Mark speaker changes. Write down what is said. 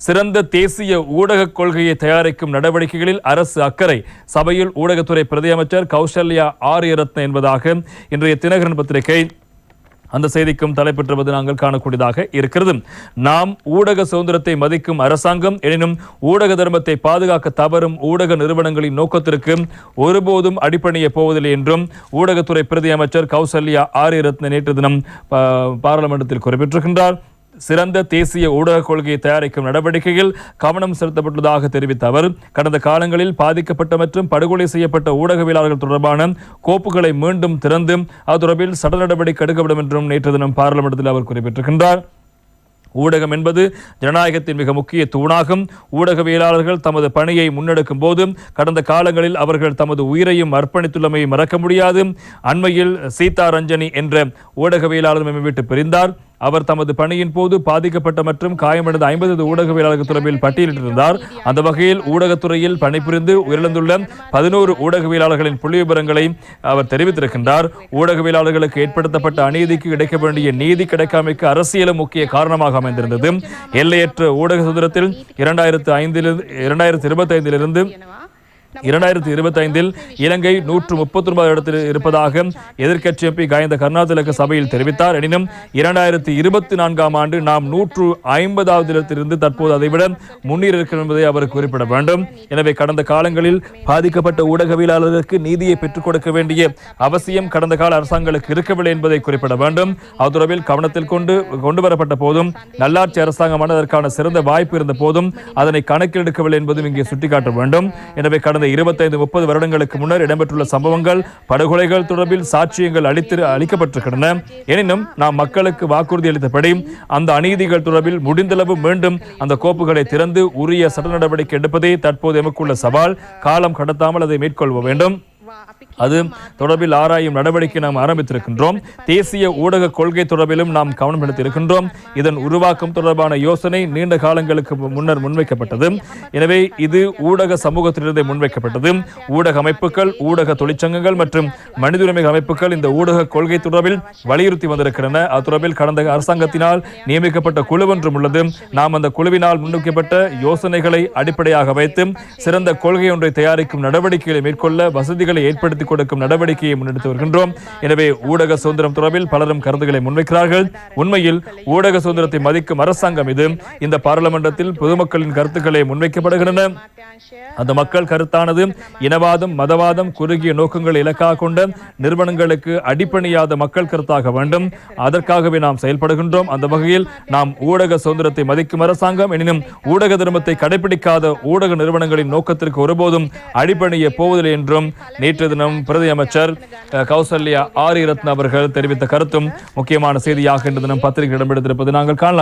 Speaker 1: சிறந்த தேசிய ஊடக கொள்கையை தயாரிக்கும் நடவடிக்கைகளில் அரசு அக்கறை. சபையில் ஊடகத்துறை பிரதியமைச்சர் கௌசல்யா ஆரியரத்ன என்பதாக இன்றைய தினகரன் பத்திரிகை அந்த செய்திக்கும் தலைப்பெற்றுவது நாங்கள் காணக்கூடியதாக இருக்கிறது. நாம் ஊடக சுதந்திரத்தை மதிக்கும் அரசாங்கம் எனினும் ஊடக தர்மத்தை பாதுகாக்க தவறும் ஊடக நிறுவனங்களின் நோக்கத்திற்கு ஒருபோதும் அடிப்பணிய போவதில்லை என்றும் ஊடகத்துறை பிரதி அமைச்சர் கௌசல்யா ஆரியரத்ன நேற்று தினம் பாராளுமன்றத்தில் குறிப்பிட்டிருக்கின்றார். சிறந்த தேசிய ஊடக கொள்கையை தயாரிக்கும் நடவடிக்கையில் கவனம் செலுத்தப்பட்டுள்ளதாக தெரிவித்த அவர் கடந்த காலங்களில் பாதிக்கப்பட்ட மற்றும் படுகொலை செய்யப்பட்ட ஊடகவியலாளர்கள் தொடர்பான கோப்புகளை மீண்டும் திறந்து அது தொடர்பில் சட்ட நடவடிக்கை எடுக்கப்படும் என்றும் நேற்று தினம் பாராளுமன்றத்தில் அவர் குறிப்பிட்டிருக்கின்றார். ஊடகம் என்பது ஜனநாயகத்தின் மிக முக்கிய தூணாகும். ஊடகவியலாளர்கள் தமது பணியை முன்னெடுக்கும் போது கடந்த காலங்களில் அவர்கள் தமது உயிரையும் அர்ப்பணித்துள்ளமையை மறக்க முடியாது. அண்மையில் சீதா ரஞ்சனி என்ற ஊடகவியலாளர் விட்டு பிரிந்தார். அவர் தமது பணியின் போது பாதிக்கப்பட்ட மற்றும் காயமடைந்த ஐம்பது ஊடகவியலாளர்கள் தொடர்பில் பட்டியலிட்டிருந்தார். அந்த வகையில் ஊடகத்துறையில் பணிபுரிந்து உயிரிழந்துள்ள பதினோரு ஊடகவியலாளர்களின் புள்ளி விவரங்களை அவர் தெரிவித்திருக்கின்றார். ஊடகவியலாளர்களுக்கு ஏற்படுத்தப்பட்ட அநீதிக்கு கிடைக்க வேண்டிய நீதி கிடைக்காமைக்கு அரசியலும் முக்கிய காரணமாக அமைந்திருந்தது. எல்லையற்ற ஊடக சுதந்திரத்தில் இரண்டாயிரத்து ஐந்திலிருந்து இரண்டாயிரத்து இருபத்தி ஐந்திலிருந்து இரண்டாயிரத்தி இருபத்தி ஐந்தில் இலங்கை நூற்று முப்பத்தி ஒன்பது இடத்தில் இருப்பதாக எதிர்க்கட்சி எம்பி காயந்த கருணாதிலக சபையில் தெரிவித்தார். எனினும் இரண்டாயிரத்தி இருபத்தி நான்காம் ஆண்டு நாம் நூற்று ஐம்பதாவது இடத்திலிருந்து தற்போது அதைவிட முன்னேறி இருக்கிறோம் என்பதை அவர் குறிப்பிட வேண்டும். எனவே கடந்த காலங்களில் பாதிக்கப்பட்ட ஊடகவியலாளர்களுக்கு நீதியை பெற்றுக் கொடுக்க வேண்டிய அவசியம் கடந்த கால அரசாங்கங்களுக்கு இருக்கவில்லை என்பதை குறிப்பிட வேண்டும். அது தொடர்பில் கவனத்தில் கொண்டு கொண்டு வரப்பட்ட போதும் நல்லாட்சி அரசாங்கமான அதற்கான சிறந்த வாய்ப்பு இருந்த போதும் அதனை கணக்கில் எடுக்கவில்லை என்பதும் இங்கே சுட்டிக்காட்ட வேண்டும். எனவே கடந்த இருபத்தைந்து முப்பது வருடங்களுக்கு முன்னர் இடம்பெற்றுள்ள சம்பவங்கள் படுகொலைகள் தொடர்பில் சாட்சியங்கள் அளித்து அளிக்கப்பட்டிருக்கின்றன. எனினும் நாம் மக்களுக்கு வாக்குறுதி அளித்தபடி அந்த அநீதிகள் தொடர்பில் முடிந்தளவு மீண்டும் அந்த கோப்புகளை திறந்து உரிய சட்ட நடவடிக்கை எடுப்பதே தற்போது எமக்குள்ள சவால். காலம் கடத்தாமல் அதை மேற்கொள்ள வேண்டும். அது தொடர்பில் ஆராயும் நடவடிக்கை நாம் ஆரம்பித்திருக்கின்றோம். தேசிய ஊடக கொள்கை தொடர்பிலும் நாம் கவனம் செலுத்தியிருக்கின்றோம். இதன் உருவாக்கம் தொடர்பான யோசனை நீண்ட காலங்களுக்கு முன்னர் முன்வைக்கப்பட்டது. எனவே இது ஊடக சமூகத்திலிருந்தே முன்வைக்கப்பட்டது. ஊடக அமைப்புகள் ஊடக தொழிற்சங்கங்கள் மற்றும் மனித உரிமை அமைப்புகள் இந்த ஊடக கொள்கை தொடர்பில் வலியுறுத்தி வந்திருக்கின்றன. அது தொடர்பில் கடந்த அரசாங்கத்தினால் நியமிக்கப்பட்ட குழு ஒன்றும் உள்ளது. நாம் அந்த குழுவினால் முன்வைக்கப்பட்ட யோசனைகளை அடிப்படையாக வைத்து சிறந்த கொள்கை ஒன்றை தயாரிக்கும் நடவடிக்கைகளை மேற்கொள்ள வசதிகளை ஏற்படுத்தி கொடுக்கும் நடவடிக்கையை முன்னெடுத்து வருகின்றோம். எனவே ஊடக சுதந்திரம் தொடர்பில் பலரும் கருத்துக்களை முன்வைக்கிறார்கள். உண்மையில் ஊடக சுதந்திரத்தை மதிக்கும் அரசாங்கம் இது. இந்த பாராளுமன்றத்தில் பொதுமக்களின் கருத்துக்களை முன்வைக்கப்படுகின்றன. அந்த மக்கள் கருத்தானது இனவாதம் மதவாதம் குறுகிய நோக்கங்களை இலக்காக கொண்ட நிறுவனங்களுக்கு அடிப்பணியாத மக்கள் கருத்தாக வேண்டும். அதற்காகவே நாம் செயல்படுகின்றோம். அந்த வகையில் நாம் ஊடக சுதந்திரத்தை மதிக்கும் அரசாங்கம். எனினும் ஊடக தர்மத்தை கடைபிடிக்காத ஊடக நிறுவனங்களின் நோக்கத்திற்கு ஒருபோதும் அடிப்பணிய போவதில்லை என்றும் நேற்று தினம் பிரதி அமைச்சர் கௌசல்யா ஆரியரத்ன அவர்கள் தெரிவித்த கருத்தும் முக்கியமான செய்தியாக இன்று தினம் பத்திரிகை இடம்பெடுத்திருப்பது நாங்கள் காணலாம்.